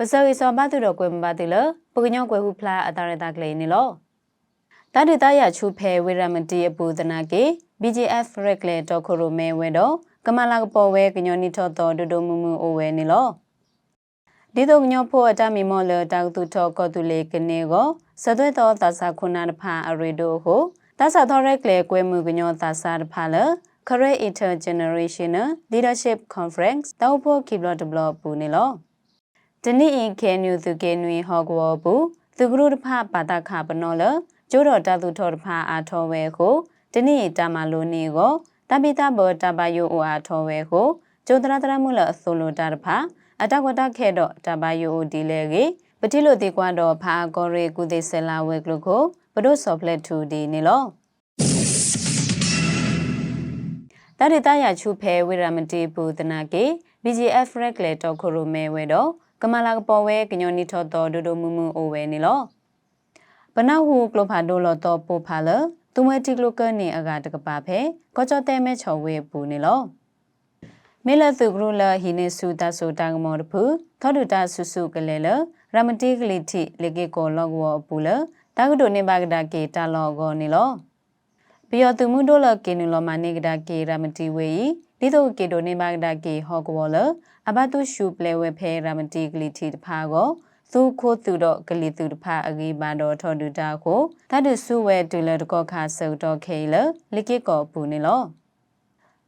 ပစောရီစောဘာသူတော့ကွယ်မပါတိလပကညောကွယ်ဟုဖလာအတာရတာကလေးနေလောတာဒတရချူဖဲဝေရမတီအပူဒနာကေ BGF ရက်လေတော့ခရိုမဲဝဲတော့ကမလာကပေါ်ဝဲကညောနီထော့တော်ဒုဒုမူမူအိုဝဲနေလောဒီတော့ညောဖို့အတမီမောလတောက်သူထော့ကောတူလေကနေကိုစသွဲတော်သဆာခုနာတဖာအရီဒိုဟုသဆာသောရက်လေကွဲမှုကညောသဆာတဖာလ Career Intergenerational Leadership Conference တောက်ဖို့ Kiblo Develop ပူနေလော တနေ့အခဲနူသူကေနွေဟောကောဘူးသူကရုတဖပါတခပနောလကျိုးတော်တသူထောတဖအာထောဝဲကိုတနေ့တာမလိုနေကိုတပိတဘောတဘယိုအိုအာထောဝဲကိုကျိုးတရတရမှုလဆိုလိုတာတဖအတကွတခဲတော့တဘယိုအိုဒီလေကေပတိလိုတိကွာတော့ဖာကောရေကုသိဆလာဝဲကလုကိုဘဒုဆော့ဖလက်2ဒီနေလောတရတရချူဖဲဝိရမတိပူတနာကေ BGF ရက်လေတော့ခရိုမဲဝဲတော့ ကမလာကပေါ်ဝဲကညောနီထော်တော်ဒိုဒိုမူမူအိုဝဲနေလောဘနဟုကလိုဖာဒိုလောတော့ပိုဖာလသူမတိကလိုကနေအကတကပါဖဲကောကြောတဲမဲချော်ဝဲပူနေလောမေလသုကရလဟိနေစုတဆူတန်မောတဖူသောဒုတာဆုစုကလေးလရမတိကလိတိလေကေကိုလောကောပူလတာကဒိုနေဘာကဒါကေတာလောကောနေလောဘီယောသူမှုဒိုလကေနူလောမနေကဒါကေရမတိဝေဤ ဒီတို့ကေဒိုနေဘာကဒါကေဟောကောလအဘတုရှုပလေဝဲဖဲရမတိကလိတိတဖာကိုသူခိုးသူတော့ဂလီသူတဖာအဂီပါတော့ထော်ဒူတာကိုတတ်တုစုဝဲဒူလတကောခါဆုတော့ခေလလိကိကောပူနေလော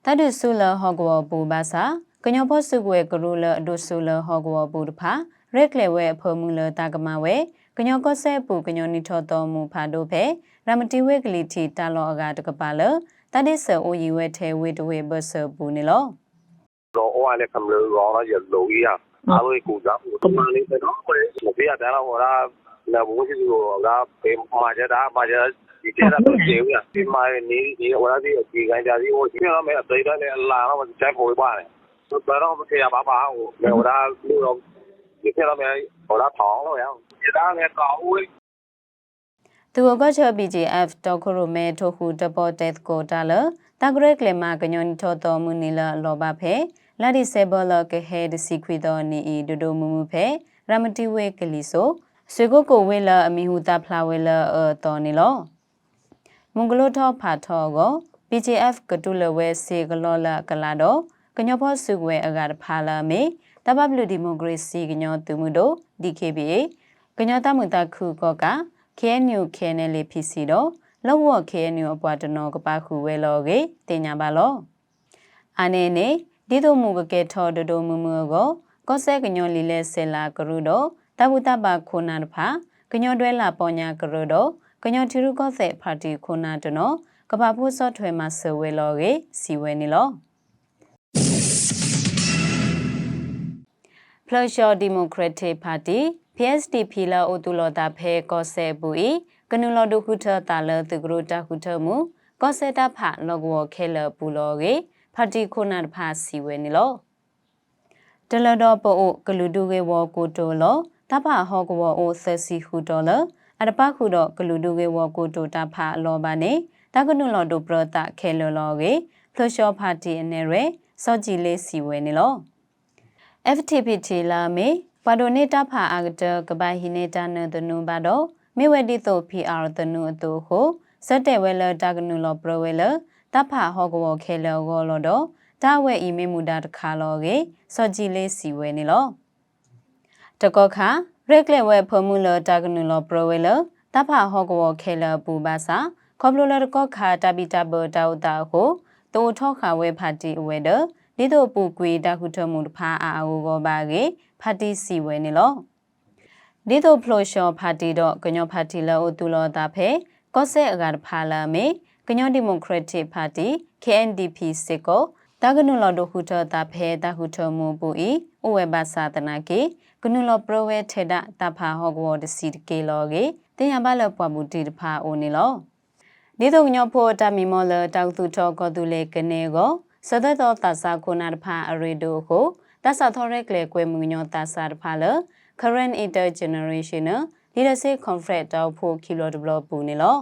တတ်တုစုလဟောကောပူဘာသာကညောဖို့စုဝဲကရူလအဒုစုလဟောကောပူတဖာရက်လေဝဲအဖမှုလတာကမဝဲကညောကောဆဲပူကညောနိထောတော်မူဖာတို့ဖဲရမတိဝဲကလီတီတာလောအကတကပါလ တတ်တိဆအိုယီဝဲထဲဝဲတဝဲဘဆပူနေလော rồi ô này cầm lưỡi gò nó giật lụi à à ơi cụ giáo cụ tâm lý cái đó một phía đó là ra là bố chứ rồi ra cái mà cho đã mà cho chỉ thế là tôi chịu nha thì mà ní thì ở đó thì chỉ cái gì thì ôi chứ nó mới ở đây đó là nó mà trái phổi ba này tôi đó nó kia bà bà mẹ ở đó lưu rồi chỉ thế là mẹ ở đó thỏng rồi không chỉ đó nghe có ui သူက ချ BGF တောခရိုမဲထိုခုတပေါ်တက်ကိုတာလတဂရက်လေမာကညွန်ထောတော်မူနီလလောဘဖဲလာဒီဆေဘလကဟဲဒစီခွေတော်နီဤဒိုဒိုမူမူဖဲရမတိဝဲကလီဆိုဆွေကိုကိုဝဲလအမီဟူတာဖလာဝဲလအတော်နီလောမုန်ဂလိုထောဖာထောကို BGF ကတူလဝဲစေကလောလကလာတော့ကညောဖို့စုဝဲအကတဖာလာမေတဘဘလူဒီမိုကရေစီကညောသူမှုတို့ DKBA ကညောတမှုတခုကောက KNU KNL PC တော့လောဝ KNU အပွားတနောကပါခုဝဲလောကေတင်ညာပါလောအာနေနေဒီတို့မူကကဲထော်ဒိုမူမူကိုကောဆဲကညောလီလဲဆဲလာကရုတော့တဘူတပါခိုနာတဖာကညောတွဲလာပေါ်ညာကရုတော့ကညောထီရုကောဆဲပါတီခိုနာတနောကပါဖို့ဆော့ထွဲမှာဆဝဲလောကေစီဝဲနေလော Flusher Democratic Party PSDP လာအိုတူလောတာဖဲကောဆဲပူဤကနုလောဒုခုထတာလသူကရတာခုထမူကောဆဲတာဖလောကောခဲလပူလောကေပါတီခုနာတဖစီဝဲနေလောတလတော့ပို့ကလူဒုကေဝကိုတိုလောတဖဟောကောအိုဆစီခုတော်လအတပခုတော့ကလူဒုကေဝကိုတိုတာဖလောပါနေတကနုလောဒုပရတာခဲလောလောကေဖလရှောပါတီအနေရဲစောကြည်လေးစီဝဲနေလော FTPT လာမေ ပါဒိုနေတာဖာအာဂတကပိုင်ဟိနေတာနတနုပါတော့မေဝတိတို PR တနုအတူဟုစက်တဲ့ဝဲလတာကနုလောပရဝဲလတဖာဟောကောခဲလောကောလောတော့တာဝဲအီမေမူတာတခါလောကေစောကြည်လေးစီဝဲနေလောတကောခါရက်လက်ဝဲဖမှုလတာကနုလောပရဝဲလတဖာဟောကောခဲလပူပါစာခေါပလိုလတကောခါတပိတဘတောက်တာဟုတိုထောခါဝဲဖာတီဝဲဒ ဒီတို့ပူကွေတခုထမှုတဖာအာအိုကောပါကေဖာတီစီဝဲနေလောဒီတို့ဖလိုရှောဖာတီတော့ကညောဖာတီလောတူလောတာဖဲကော့ဆဲအကတဖာလာမေကညောဒီမိုကရက်တစ်ပါတီ KNDP စစ်ကိုတာကနုလောဒခုထတာဖဲတာခုထမူပူဤဥဝဲဘာသာတနာကေကနုလောပရဝဲထေဒတာဖာဟောကဝဒစီကေလောကေတင်ရပါလပွားမှုတီတဖာအိုနေလောဒီတို့ညောဖို့တာမီမောလတောက်သူထောကောသူလေကနေကို စသက်တော်တဆာခုနာတဖာအရီဒိုကိုတဆာထောရက်လေကွဲမှုညောတဆာတဖာလ current intergenerational leadership conference တောက်ဖို့ kilo develop ပူနေလော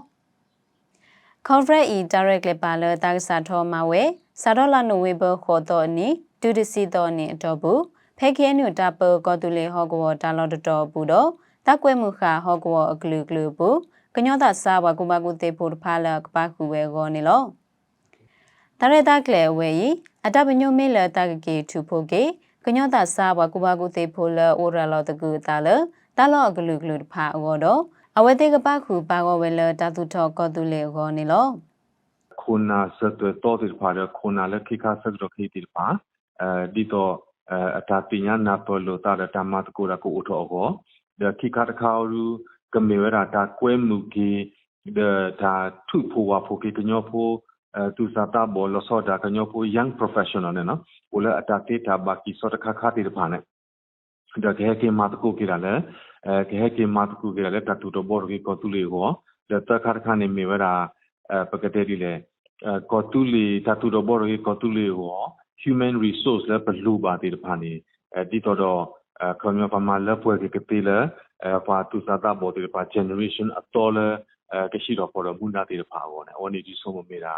conference e direct လေပါလတာဆာထောမှာဝဲစာဒေါ်လာနိုဝေဘခေါ်တော့နီဒူဒစီတော့နီအတော့ဘူးဖဲခဲနုတပကောတူလေဟောကောတာလော်တတော်ဘူးတော့တကွဲမှုခဟောကောအကလူကလူဘူးကညောတာစာဝကုမကုတေဖို့ဖာလကပခုဝဲကောနေလော တရတကလေဝဲဤအတပညိုမေလတကကေထူဖို့ကေကညောတာစာဝကုမကုတေဖို့လအိုရလောတကူတာလတာလောအကလူကလူဖာအောတော့အဝဲတေကပခုပါကောဝဲလတသူထောကောတူလေကောနေလော kuna satwe to dir phare kuna le khika sak ro khi dir pa di to ata pinya na po lo ta da ta ma ko ra ko utho go de khika ta kha ru kame wa ra ta kwe mu ki de ta thu pho wa pho ki knyo pho tu sa ta bo lo so da knyo pho young professional ne no ula ata te ta ba ki so ta kha kha dir pa ne ဒါကဲကေမတ်ကိုကိရလဲအဲကဲကေမတ်ကိုကိရလဲတတူတော့ဘော်ရီကိုတူလီကိုဒါတခါခါနေမီဝရာပကတဲ့ဒီလေကိုတူလီတတူတော့ဘော်ရီကိုတူလီကို human resource လဲဘလူပါတိတဖာနေအဲဒီတော့တော့ခရမပမာလဲပွဲကတိလဲအဲပါတူစာတာဘော်တိတဖာ generation အတော်လဲအဲကရှိတော့ပေါ်တော့မူနာတိတဖာကိုねအော်နေဒီဆုံးမမေတာ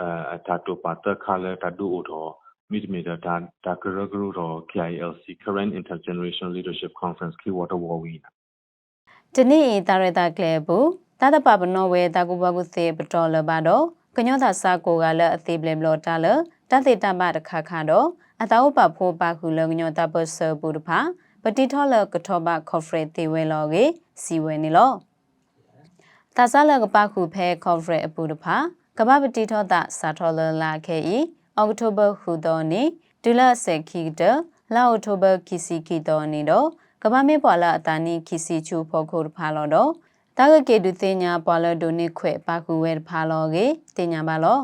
အဲတတူပါတခါလဲတတူအိုတော့ Meet-meter da da guru ro KILC Current Intergeneration Leadership Conference ki water war wi ဒီနေ့တာရတာကလေဘူးတာတပပနောဝဲတာကုဘကုစေပတော်လပါတော့ကညောတာစာကိုကလည်းအသေးပလဘလတာလတသေတမတခါခါတော့အတောပဖိုးပါခုလကညောတာပစဘူတဖာပတိထောလကထောဘခေါ်ဖရက်တေဝဲလောကေစီဝဲနေလောတာဆာလကပခုဖဲခေါ်ဖရက်အပူတဖာ ကပပတိထောတာစာထောလလာခဲဤအောက်တိုဘာဟူတော်နေဒူလဆေခီတလာအောက်တိုဘာကီစီကီတော်နေတော့ကဘာမေပွာလာအတာနီကီစီချူဖို့ခုဖာလောတော့တာဂကေဒူတင်ညာပွာလာဒိုနေခွဲပါကူဝဲဖာလောကေတင်ညာပါလော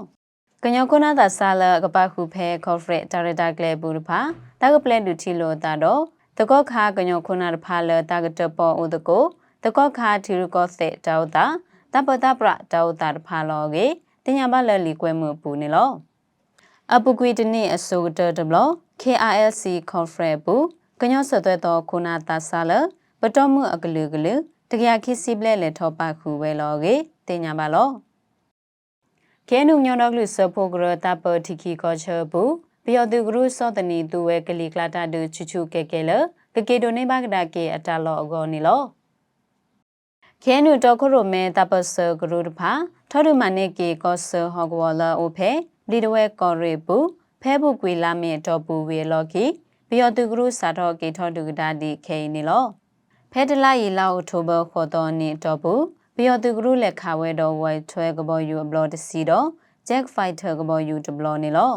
ကညောကုနာတာဆာလကပခုဖဲကော့ဖရက်ဒါရတာကလေဘူဖာတာဂပလက်ဒူချီလိုတာတော့တကောခါကညောကုနာတဖာလတာဂတပေါ်ဥဒကိုတကောခါထီရကောစေတောတာတပတပရတောတာတဖာလောကေ တင်ညာပါလလီကွဲမှုပူနေလောအပုကွေတနေ့အစိုးတဒဘလ KRLC conference ဘူးကညောဆွသွဲတော်ခုနာတာဆာလပတော်မှုအကလူကလူတကရခိစီပလဲလေထောပါခုဝဲလောကေတင်ညာပါလောကဲနုညောတော့လူစဖို့ကရတာပတိခိကောချဘူးဘီယောသူဂရုစောတနီသူဝဲကလီကလာတာဒူချူချူကဲကဲလကကေဒိုနေဘဂဒါကေအတလောအကောနီလော ခဲနုတော့ခရိုမဲတပစဂရုတဖာထော်ဒူမနေကေကောဆဟောဂဝလာအိုဖေလီဒဝဲကော်ရီဘူးဖဲဘုကွေလာမေတော့ပူဝေလော်ကီဘီယောတူဂရုစာတော့ကေထောတူကဒါဒီခေနေလောဖဲတလာရီလာအိုတိုဘာခေါ်တော်နေတော့ဘူးဘီယောတူဂရုလက်ခါဝဲတော့ဝဲထွဲကဘောယူအဘလော့တစီတော့ဂျက်ဖိုက်တာကဘောယူတဘလော့နေလော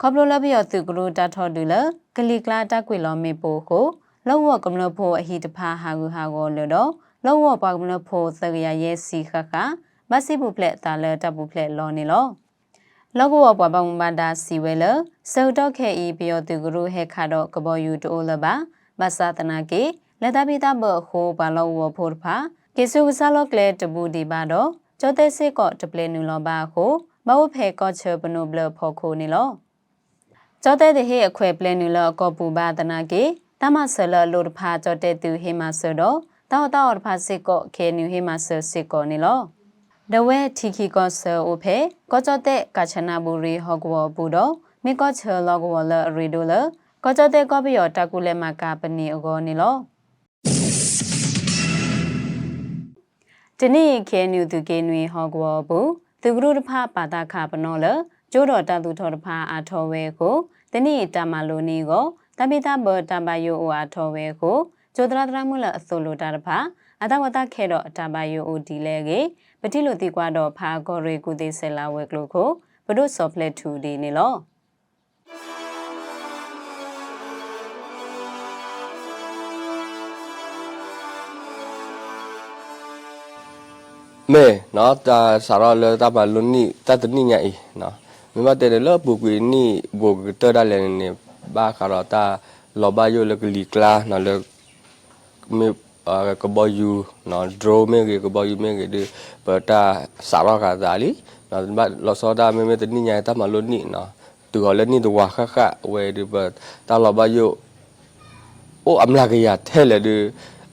ခေါပလိုလဘီယောတူဂရုတာထောတူလဂလီကလာတကွေလောမေပိုကိုလောဝကမလဖို့အဟိတဖာဟာဂူဟာကိုလောတော့ လောဝပါကမလဖို့သကရရဲ့စီခခမစီဘူးဖလက်တာလတပ်ဘူးဖလက်လောနေလောလောကဝဘဘမန္တာစီဝဲလစောတော့ခဲဤပြောသူကရုဟဲခါတော့ကဘောယူတိုးလပါမသတနာကေလက်တပိတဘခိုးဘာလောဝဖို့ဖာကေဆုကစားလောကလေတဘူးဒီပါတော့ကျော်တဲ့စစ်ကော့တပလေနူလောပါခိုမဝဖဲကော့ချပနုဘလဖို့ခိုနေလောကျော်တဲ့ဟေအခွဲပလေနူလောကောပူပါတနာကေတမဆလလိုတဖာကျော်တဲ့သူဟေမဆတော့ တောက်တောက်တဖာစစ်ကော့ခဲနူဟေမဆစစ်ကောနေလောဒဝဲထီခီကောဆာအိုဖေကောကြတဲ့ကချနာဘူရီဟောကောဘူတော့မေကောချေလောကောလရီဒိုလကောကြတဲ့ကောပီယောတကူလက်မကပနီအကောနေလောတနေ့ခဲနူသူကေနွေဟောကောဘူသူကရုတဖပါတာခပနောလကျိုးတော်တသူထောတဖအာထောဝဲကိုတနေ့တမလိုနီကိုတပိတဘောတဘယိုအိုအာထောဝဲကို ကျိုဒရဒရမူလအစိုးလိုတာတဖအတဝတခဲတော့တဘယိုအိုဒီလေကေပတိလိုတိကွာတော့ဖာဂော်ရီကုသေးဆလာဝဲကလို့ကိုဘဒုဆော့ဖလက်2ဒီနေလောမဲနော်တာစာရလတာပါလွန်နီတတနိညာဤနော်မမတဲ့လပုကွေနီဘုကတရလည်းနေဘာခရတာလောဘယိုလကလီကလာနော်လ မေအာကဘယူနော်ဒရိုမေကဘယူမေကဒီပတာစာရကဒါလီနော်ဘလောစောဒါမေမေတနိညာတမလို့နိနော်သူကလည်းနိတဝါခခဝဲဒီပတာလဘယိုအိုအမလာကရထဲလေဒီ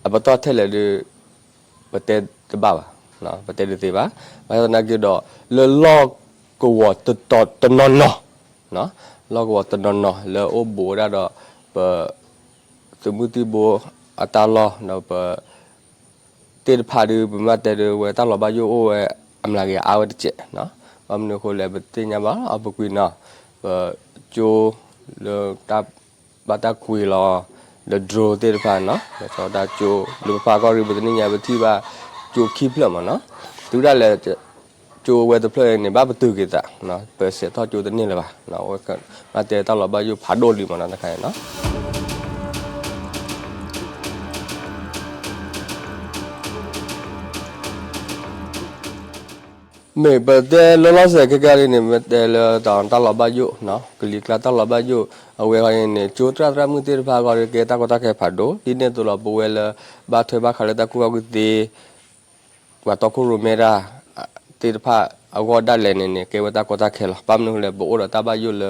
အပတော်ထဲလေဒီပတဲ့တဘာနော်ပတဲ့တေဘာဘာသာနာကြတော့လောလောကိုဝတ်တတော်တနော်နော်လောကဝတ်တနော်လောအိုဘောရတော့ပသမုတိဘော ติบ่อัตลอเนาะปะเตพาดูบมาแต่เวตลอบาโยโอเออำลากยอาวดเจเนาะบำเนโคเลบติญาบาอบกุยเนาะปะโจเลตับบาตาคุยลอเดดโรเตพาเนาะแล้วก็ดาโจลูปากอริบติญาบติบาโจคีพลมเนาะသူရလဲကျိုးဝဲတဖလဲနေဘာဘတူကိတာနော်ပဲစတော့ကျိုးတနေလဲပါနော်ဝဲကမတဲတော့လဘယူဖာ မနာတခိုင်နော်မေပတဲလောလောဆယ်ကကလေးနေမတဲလတောင်တလဘယုနော်ကလီကလာတလဘယုအဝဲခိုင်းနေချိုတရတရမှုတေဖာကောကေတာကောတာကေဖာဒိုဒီနေတလဘဝဲလဘာထွေဘာခလတကူအကုတေဝတ်တကူရမေရာတေဖာအဝဒါလည်းနေနေကေဝတာကောတာခဲလပမ်နုလေဘောရတဘယုလ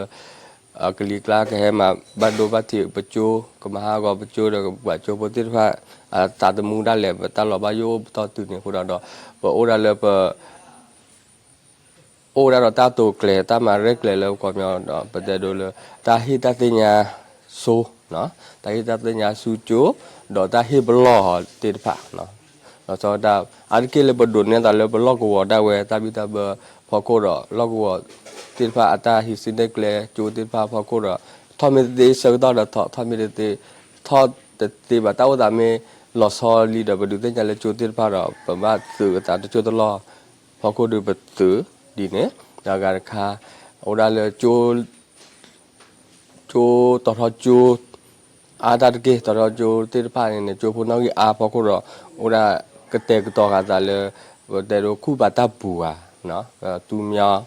ကလီကလာကေမှာဘတ်ဒိုဘတိပချိုကမဟာကောပချိုရဘချိုပတိဖာတာတမူဒါလည်းတလဘယုတော်တူနေခုတော့ဘောရလည်းပ အိုရတော့တာတိုကလေတာမရက်ကလေလောက်ကောမြောတော့ပတဲ့တို့လေတာဟိတတညာဆိုနော်တာဟိတတညာစုချိုတော့တာဟိဘလောဟတေတဖာနော်တော့ဆိုတော့အာကိလေဘဒုန်နေတာလေဘလောကောဒါဝဲတာဘီတာဘဖောကိုတော့လောကောတေတဖာအတာဟိစိနေကလေချိုတေတဖာဖောကိုတော့ထောမီတေစေတော့တော့ထောမီတေထောတေဘတာဝဒမေလောဆောလီဒဘဒုန်ညာလေချိုတေတဖာတော့ပမသုကတာချိုတလောဖောကိုဒုပသူ ဒီနေဒါကတခါဟိုဒါလေကျိုးကျိုးတော်တော်ကျိုးအာဒါတကေတော်တော်ကျိုးတေဖာနေကျိုးဖို့နောက်ကြီးအာဖို့ကိုတော့ဟိုဒါကတဲ့ကတော့ကစားလေတဲ့တော့ခုပါတဘူဟာနော်သူမြောင်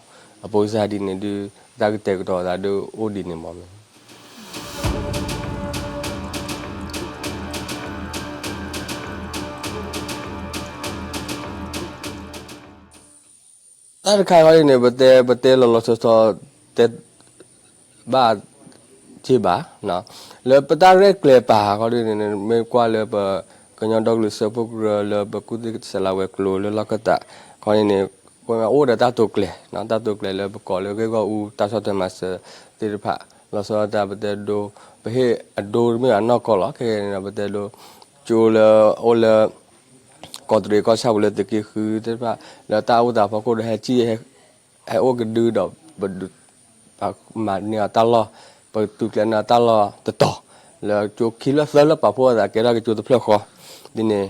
အပေါ်စားဒီနေဒီဒါကတဲ့ကတော့ဒါတို့အိုဒီနေမှာ တာခိုင်ဝိုင်းနေဘတဲဘတဲလောလောဆောဆောတက်ဘာချီဘာနော်လေပတာရက်လေပါခေါ်နေနေမေကွာလေပကညောဒေါကလစပုကလေဘကုတိဆလာဝဲကလိုလေလကတာခေါ်နေကိုမအိုဒတာတုကလေနော်တာတုကလေလေဘကောလေကေကောဦးတာဆောတဲ့မစတိရဖလောဆောတာဘတဲဒိုဘဟေအဒိုမီအနောကောလခေနေဘတဲဒိုကျိုလေအိုလေ ก็ตรีก็ชาวเลยตะกี้คือแต่ว่าแล้วตาอุตาพอก็ให้จี้ให้ให้โอกดื้อดอกบดปากมาเนี่ยตลอปตุกนะตลอตะต่อแล้วจูคิดว่าเสแล้วปะพวตาเกราก็จูตะเพลขอดิเนี่ย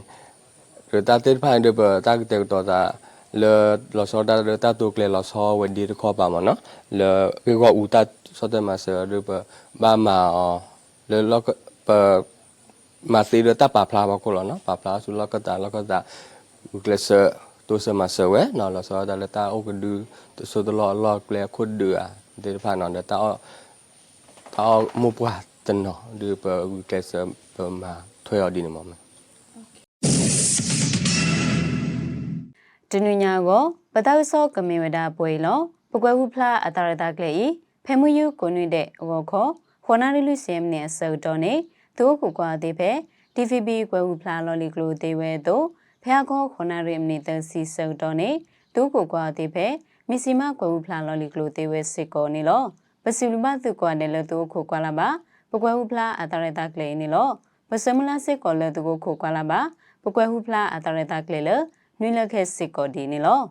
หรือตาเต้นพายเดบตาเตต่อตาle lo so da de ta tu kle lo so we di ko pa ma no le ke ko u ta so de ma se de ba ma le lo pa มาตีเรือตาป่าพลาบก็แล้วเนาะป่าพลาสุลก็ตาแล้วก็ตาเกลเซตัวสมาเสวเนาะแล้วสอดาลตาโอกดูตัวสดลอลอเกลคุดเดือเดผ่านนอนตาตามุปวาตันเนาะดูเปเกลเซเปมาถ้วยเอาดีนมอม တနညာကိုပတောက်စောကမေဝဒပွဲလောပကွယ်ဟုဖလားအတာရတာကလေးဖဲမှုယူကိုနွိတဲ့ဝခောခေါနာရီလူစီယမ်နဲ့ဆောတော်နေ သူကူကွာသေးပဲ TVB ကွယ်ဟုဖလားလော်လီကလိုသေးဝဲတို့ဖះခေါခေါနာရီမနီတစီဆောတော်နေသူကူကွာသေးပဲမီစီမကွယ်ဟုဖလားလော်လီကလိုသေးဝဲစစ်ကောနေလောပစီလူမသူကွာတယ်လို့သူခုကွာလာပါပကွယ်ဟုဖလားအတာရတာကလေးနေလောပစမလာစစ်ကောလို့သူခုကွာလာပါပကွယ်ဟုဖလားအတာရတာကလေးလနွေလခဲစစ်ကောဒီနေလော